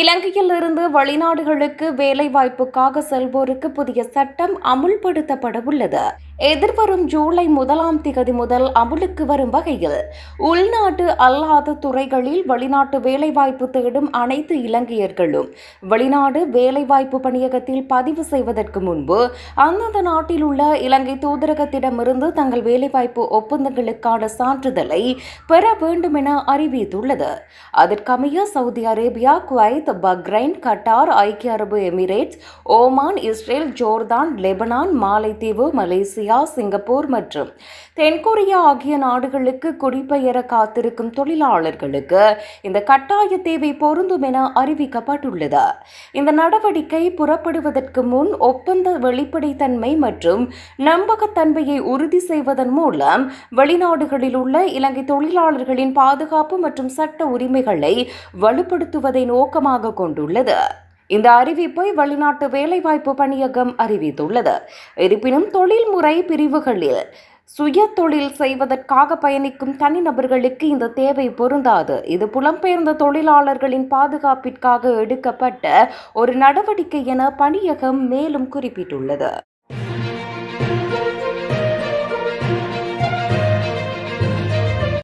இலங்கையில் இருந்து வெளிநாடுகளுக்கு வேலைவாய்ப்புக்காக செல்வோருக்கு புதிய சட்டம் அமுல்படுத்தப்பட உள்ளது. எதிர்வரும் ஜூலை முதலாம் திகதி முதல் அமுலுக்கு வரும் வகையில் உள்நாட்டு அல்லாத துறைகளில் வெளிநாட்டு வேலைவாய்ப்பு தேடும் அனைத்து இலங்கையர்களும் வெளிநாடு வேலைவாய்ப்பு பணியகத்தில் பதிவு செய்வதற்கு முன்பு அந்தந்த நாட்டில் உள்ள இலங்கை தூதரகத்திடமிருந்து தங்கள் வேலைவாய்ப்பு ஒப்பந்தங்களுக்கான சான்றிதழை பெற வேண்டும் என அறிவித்துள்ளது. அதற்கமைய Saudi Arabia Kuwait Bahrain Qatar ஐக்கிய அரபு Emirates Oman Israel Jordan Lebanon மாலைத்தீவு Malaysia Singapore மற்றும் தென்கொரியா ஆகிய நாடுகளுக்கு குடிபெயர காத்திருக்கும் தொழிலாளர்களுக்கு இந்த கட்டாய தேவை பொருந்தும் என அறிவிக்கப்பட்டுள்ளது. இந்த நடவடிக்கை புறப்படுவதற்கு முன் ஒப்பந்த வெளிப்படைத்தன்மை மற்றும் நம்பகத்தன்மையை உறுதி செய்வதன் மூலம் வெளிநாடுகளில் உள்ள இலங்கை தொழிலாளர்களின் பாதுகாப்பு மற்றும் சட்ட உரிமைகளை வலுப்படுத்துவதை நோக்கமாக கொண்டுள்ளது. இந்த அறிவிப்பை வெளிநாட்டு வேலைவாய்ப்பு பணியகம் அறிவித்துள்ளது. இருப்பினும் தொழில்முறை பிரிவுகளில் சுய தொழில் செய்வதற்காக பயணிக்கும் தனிநபர்களுக்கு இந்த தேவை பொருந்தாது. இது புலம்பெயர்ந்த தொழிலாளர்களின் பாதுகாப்பிற்காக எடுக்கப்பட்ட ஒரு நடவடிக்கை என பணியகம் மேலும் குறிப்பிட்டுள்ளது.